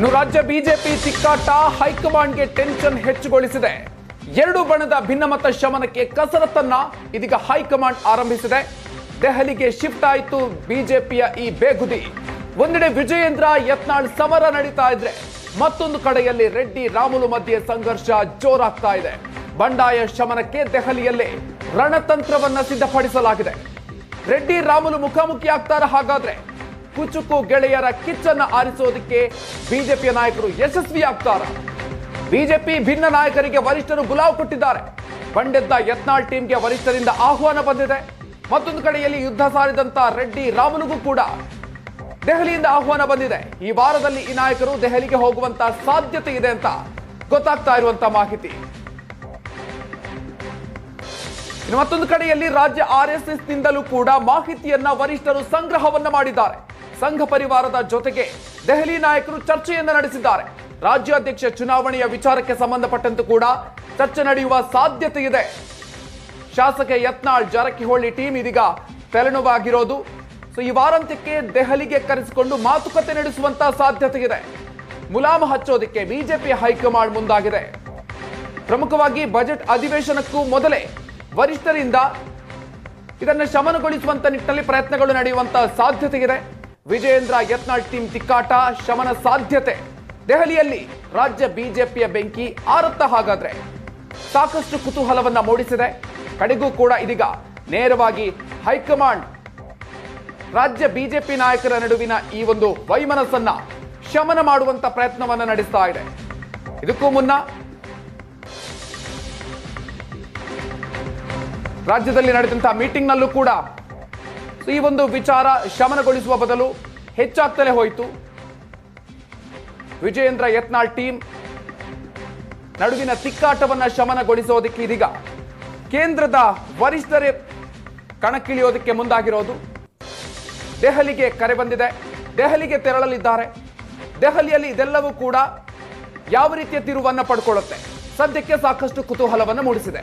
ಇನ್ನು ರಾಜ್ಯ ಬಿಜೆಪಿ ತಿಕ್ಕಾಟ ಹೈಕಮಾಂಡ್ಗೆ ಟೆನ್ಷನ್ ಹೆಚ್ಚುಗೊಳಿಸಿದೆ. ಎರಡು ಬಣದ ಭಿನ್ನಮತ ಶಮನಕ್ಕೆ ಕಸರತ್ತನ್ನ ಇದೀಗ ಹೈಕಮಾಂಡ್ ಆರಂಭಿಸಿದೆ. ದೆಹಲಿಗೆ ಶಿಫ್ಟ್ ಆಯಿತು ಬಿಜೆಪಿಯ ಈ ಬೇಗುದಿ. ಒಂದೆಡೆ ವಿಜಯೇಂದ್ರ, ಯತ್ನಾಳ್ ಸಮರ ನಡೀತಾ ಇದ್ರೆ ಮತ್ತೊಂದು ಕಡೆಯಲ್ಲಿ ರೆಡ್ಡಿ, ರಾಮುಲು ಮಧ್ಯೆ ಸಂಘರ್ಷ ಜೋರಾಗ್ತಾ ಇದೆ. ಬಂಡಾಯ ಶಮನಕ್ಕೆ ದೆಹಲಿಯಲ್ಲೇ ರಣತಂತ್ರವನ್ನ ಸಿದ್ಧಪಡಿಸಲಾಗಿದೆ. ರೆಡ್ಡಿ, ರಾಮುಲು ಮುಖಾಮುಖಿ ಆಗ್ತಾರ ಹಾಗಾದ್ರೆ? ಕುಚುಕು ಗೆಳೆಯರ ಕಿಚ್ಚನ್ನು ಆರಿಸೋದಕ್ಕೆ ಬಿಜೆಪಿಯ ನಾಯಕರು ಯಶಸ್ವಿ ಆಗ್ತಾರ ಬಿಜೆಪಿ ಭಿನ್ನ ನಾಯಕರಿಗೆ ವರಿಷ್ಠರು ಗುಲಾವ್ ಕೊಟ್ಟಿದ್ದಾರೆ. ಬಂಡೆದ್ದ ಯತ್ನಾಳ್ ಟೀಮ್ಗೆ ವರಿಷ್ಠರಿಂದ ಆಹ್ವಾನ ಬಂದಿದೆ. ಮತ್ತೊಂದು ಕಡೆಯಲ್ಲಿ ಯುದ್ಧ ಸಾರಿದಂತ ರೆಡ್ಡಿ ರಾಮನಿಗೂ ಕೂಡ ದೆಹಲಿಯಿಂದ ಆಹ್ವಾನ ಬಂದಿದೆ. ಈ ವಾರದಲ್ಲಿ ಈ ನಾಯಕರು ದೆಹಲಿಗೆ ಹೋಗುವಂತ ಸಾಧ್ಯತೆ ಇದೆ ಅಂತ ಗೊತ್ತಾಗ್ತಾ ಇರುವಂತ ಮಾಹಿತಿ. ಮತ್ತೊಂದು ಕಡೆಯಲ್ಲಿ ರಾಜ್ಯ ಆರ್ ಎಸ್ ಎಸ್ ನಿಂದಲೂ ಕೂಡ ಮಾಹಿತಿಯನ್ನ ವರಿಷ್ಠರು ಸಂಗ್ರಹವನ್ನ ಮಾಡಿದ್ದಾರೆ. ಸಂಘ ಪರಿವಾರದ ಜೊತೆಗೆ ದೆಹಲಿ ನಾಯಕರು ಚರ್ಚೆಯನ್ನು ನಡೆಸಿದ್ದಾರೆ. ರಾಜ್ಯಾಧ್ಯಕ್ಷ ಚುನಾವಣೆಯ ವಿಚಾರಕ್ಕೆ ಸಂಬಂಧಪಟ್ಟಂತೆ ಕೂಡ ಚರ್ಚೆ ನಡೆಯುವ ಸಾಧ್ಯತೆ ಇದೆ. ಶಾಸಕ ಯತ್ನಾಳ್ ಜಾರಕಿಹೊಳಿ ಟೀಮ್ ಇದೀಗ ತೆರಳುವಾಗಿರೋದು ಸೊ, ಈ ವಾರಾಂತ್ಯಕ್ಕೆ ದೆಹಲಿಗೆ ಕರೆಸಿಕೊಂಡು ಮಾತುಕತೆ ನಡೆಸುವಂತ ಸಾಧ್ಯತೆ ಇದೆ. ಮುಲಾಮ ಹಚ್ಚೋದಕ್ಕೆ ಬಿಜೆಪಿ ಹೈಕಮಾಂಡ್ ಮುಂದಾಗಿದೆ. ಪ್ರಮುಖವಾಗಿ ಬಜೆಟ್ ಅಧಿವೇಶನಕ್ಕೂ ಮೊದಲೇ ವರಿಷ್ಠರಿಂದ ಇದನ್ನು ಶಮನಗೊಳಿಸುವಂತ ನಿಟ್ಟಿನಲ್ಲಿ ಪ್ರಯತ್ನಗಳು ನಡೆಯುವಂತ ಸಾಧ್ಯತೆ ಇದೆ. ವಿಜಯೇಂದ್ರ ಯತ್ನಾಳ್ ಟೀಮ್ ತಿಕ್ಕಾಟ ಶಮನ ಸಾಧ್ಯತೆ. ದೆಹಲಿಯಲ್ಲಿ ರಾಜ್ಯ ಬಿಜೆಪಿಯ ಬೆಂಕಿ ಆರುತ್ತ ಹಾಗಾದ್ರೆ. ಸಾಕಷ್ಟು ಕುತೂಹಲವನ್ನ ಮೂಡಿಸಿದೆ. ಕಡೆಗೂ ಕೂಡ ಇದೀಗ ನೇರವಾಗಿ ಹೈಕಮಾಂಡ್ ರಾಜ್ಯ ಬಿಜೆಪಿ ನಾಯಕರ ನಡುವಿನ ಈ ಒಂದು ವೈಮನಸ್ಸನ್ನ ಶಮನ ಮಾಡುವಂತ ಪ್ರಯತ್ನವನ್ನ ನಡೆಸ್ತಾ ಇದೆ. ಇದಕ್ಕೂ ಮುನ್ನ ರಾಜ್ಯದಲ್ಲಿ ನಡೆದಂತಹ ಮೀಟಿಂಗ್ನಲ್ಲೂ ಕೂಡ ಈ ಒಂದು ವಿಚಾರ ಶಮನಗೊಳಿಸುವ ಬದಲು ಹೆಚ್ಚಾಗ್ತಲೇ ಹೋಯಿತು. ವಿಜಯೇಂದ್ರ ಯತ್ನಾಳ್ ಟೀಮ್ ನಡುವಿನ ತಿಕ್ಕಾಟವನ್ನ ಶಮನಗೊಳಿಸೋದಕ್ಕೆ ಇದೀಗ ಕೇಂದ್ರದ ವರಿಷ್ಠರೇ ಕಣಕ್ಕಿಳಿಯೋದಕ್ಕೆ ಮುಂದಾಗಿರೋದು. ದೆಹಲಿಗೆ ಕರೆ ಬಂದಿದೆ. ದೆಹಲಿಗೆ ತೆರಳಲಿದ್ದಾರೆ. ದೆಹಲಿಯಲ್ಲಿ ಇದೆಲ್ಲವೂ ಕೂಡ ಯಾವ ರೀತಿಯ ತಿರುವನ್ನು ಪಡ್ಕೊಳ್ಳುತ್ತೆ? ಸದ್ಯಕ್ಕೆ ಸಾಕಷ್ಟು ಕುತೂಹಲವನ್ನು ಮೂಡಿಸಿದೆ.